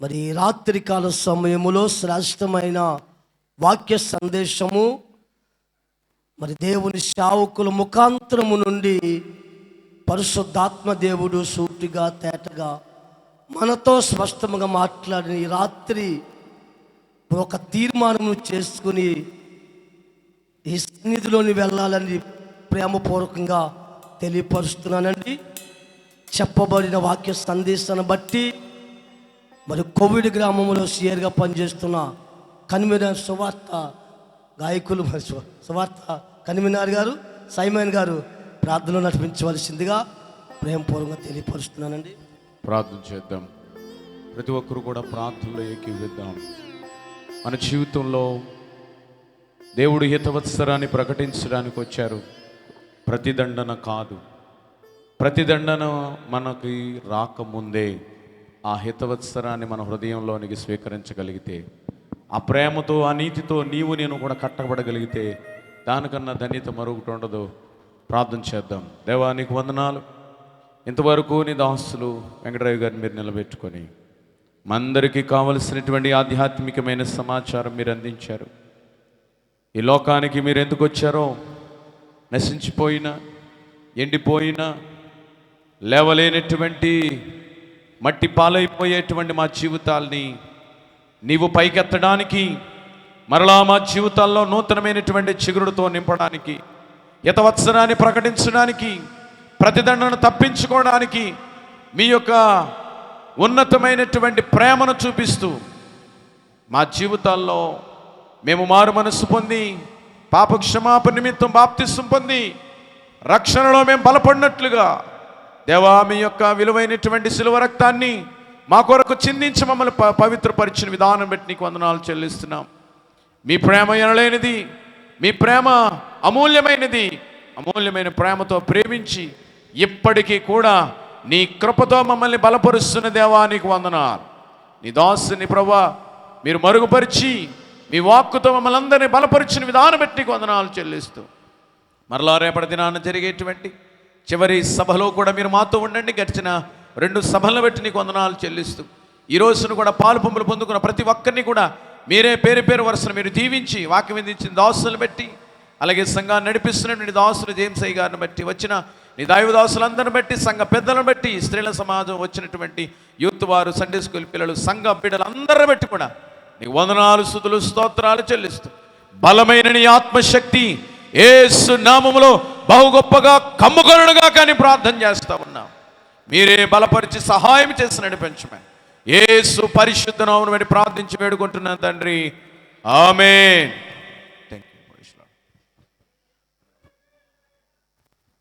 మరి రాత్రికాల సమయములో శ్రేష్టమైన వాక్య సందేశము మరి దేవుని శావకుల ముఖాంతరము నుండి పరిశుద్ధాత్మ దేవుడు సూటిగా తేటగా మనతో స్పష్టంగా మాట్లాడిన ఈ రాత్రి ఒక తీర్మానం చేసుకుని ఈ సన్నిధిలోని వెళ్ళాలని ప్రేమపూర్వకంగా తెలియపరుస్తున్నానండి. చెప్పబడిన వాక్య సందేశాన్ని బట్టి మరి కోవిడ్ గ్రామంలో సియర్గా పనిచేస్తున్న కన్వీనర్ సువార్త గాయకులు మరి సువార్త కన్వీనర్ గారు సైమన్ గారు ప్రార్థనలో నడిపించవలసిందిగా ప్రేమపూర్వకంగా తెలియపరుస్తున్నానండి. ప్రార్థన చేద్దాం. ప్రతి ఒక్కరు కూడా ప్రార్థనలో ఏకీవిద్దాం మన జీవితంలో దేవుడు హితవత్సరాన్ని ప్రకటించడానికి వచ్చారు. ప్రతిదండన కాదు. ప్రతిదండన మనకి రాకముందే ఆ హితవత్సరాన్ని మన హృదయంలోనికి స్వీకరించగలిగితే ఆ ప్రేమతో ఆ నీతితో నీవు నేను కూడా కట్టబడగలిగితే దానికన్నా ధన్యత మరొకటి ఉండదు. ప్రార్థన చేద్దాం. దేవా నీకు వందనాలు. ఇంతవరకు నీ దాసులు వెంకటరావు గారిని మీరు నిలబెట్టుకొని మందరికీ కావలసినటువంటి ఆధ్యాత్మికమైన సమాచారం మీరు అందించారు. ఈ లోకానికి మీరు ఎందుకు వచ్చారో నశించిపోయిన ఎండిపోయిన లేవలేనటువంటి మట్టి పాలైపోయేటువంటి మా జీవితాల్ని నీవు పైకెత్తడానికి మరలా మా జీవితాల్లో నూతనమైనటువంటి చిగురుడుతో నింపడానికి యతవత్సరాన్ని ప్రకటించడానికి ప్రతిదండను తప్పించుకోవడానికి మీ యొక్క ఉన్నతమైనటువంటి ప్రేమను చూపిస్తూ మా జీవితాల్లో మేము మారు మనస్సు పొంది పాప క్షమాపణ నిమిత్తం బాప్తిస్సు పొంది రక్షణలో మేము బలపడినట్లుగా దేవా మీ యొక్క విలువైనటువంటి శిలువ రక్తాన్ని మా కొరకు చిందించి మమ్మల్ని ప- పవిత్రపరిచిన విధానం బట్టి నీకు వందనాలు చెల్లిస్తున్నాం. మీ ప్రేమ ఎనలేనిది మీ ప్రేమ అమూల్యమైనది. అమూల్యమైన ప్రేమతో ప్రేమించి ఇప్పటికీ కూడా నీ కృపతో మమ్మల్ని బలపరుస్తున్న దేవా నీకు వందనాలు. నీ దాసుని ప్రభా మీరు మరుగుపరిచి మీ వాక్కుతో మమ్మల్ని అందరినీ బలపరిచిన విధానం బట్టి నీకు వందనాలు చెల్లిస్తూ. మరలా రేపటి దినాన జరిగేటువంటి చివరి సభలో కూడా మీరు మాతో ఉండండి గడిచిన రెండు సభలను బట్టి నీకు వందనాలు చెల్లిస్తూ. ఈ రోజును కూడా పాలు పంపులు పొందుకున్న ప్రతి ఒక్కరిని కూడా మీరే పేరు పేరు వరుసను మీరు దీవించి వాక్యం విధించిన దాసులను బట్టి అలాగే సంఘాన్ని నడిపిస్తున్నటువంటి దాసులు జేమ్స్ అయ్య గారిని బట్టి వచ్చిన నీ దైవ దాసులందరిని బట్టి సంఘ పెద్దలను బట్టి స్త్రీల సమాజం వచ్చినటువంటి యూత్ వారు సండే స్కూల్ పిల్లలు సంఘ బిడ్డలు అందరిని బట్టి కూడా నీకు వందనాలు స్థుతులు స్తోత్రాలు చెల్లిస్తూ. బలమైన నీ ఆత్మశక్తి ఏసు నామములో బహు గొప్పగా కమ్ముకొనుడుగా కానీ ప్రార్థన చేస్తూ ఉన్నాం. మీరే బలపరిచి సహాయం చేసి నడిపించమే. ఏసు పరిశుద్ధ నామమును ప్రార్థించి వేడుకుంటున్నాను తండ్రి. ఆమె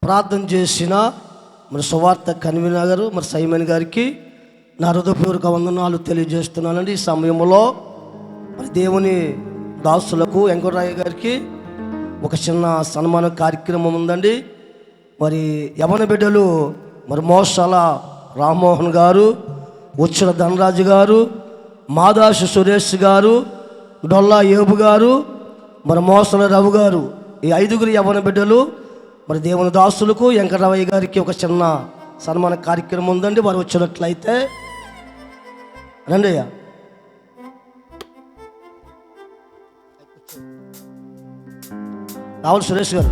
ప్రార్థన చేసిన మరి సువార్త కన్వీనర్ గారు మరి సైమన్ గారికి నా హృదయపూర్వక వందనాలు తెలియజేస్తున్నానండి. ఈ సమయంలో మరి దేవుని దాసులకు వెంకటరాయ గారికి ఒక చిన్న సన్మాన కార్యక్రమం ఉందండి. మరి యవన బిడ్డలు మరి మోసాల రామ్మోహన్ గారు ఉచ్చల ధనరాజు గారు మాదాసు సురేష్ గారు డొల్లా ఏబు గారు మరి మోసల రవి గారు ఈ ఐదుగురు యవన బిడ్డలు మరి దేవుని దాసులకు వెంకటరవయ్య గారికి ఒక చిన్న సన్మాన కార్యక్రమం ఉందండి. వారు వచ్చినట్లయితే రండి అయ్యా రావుల సురేష్ గారు.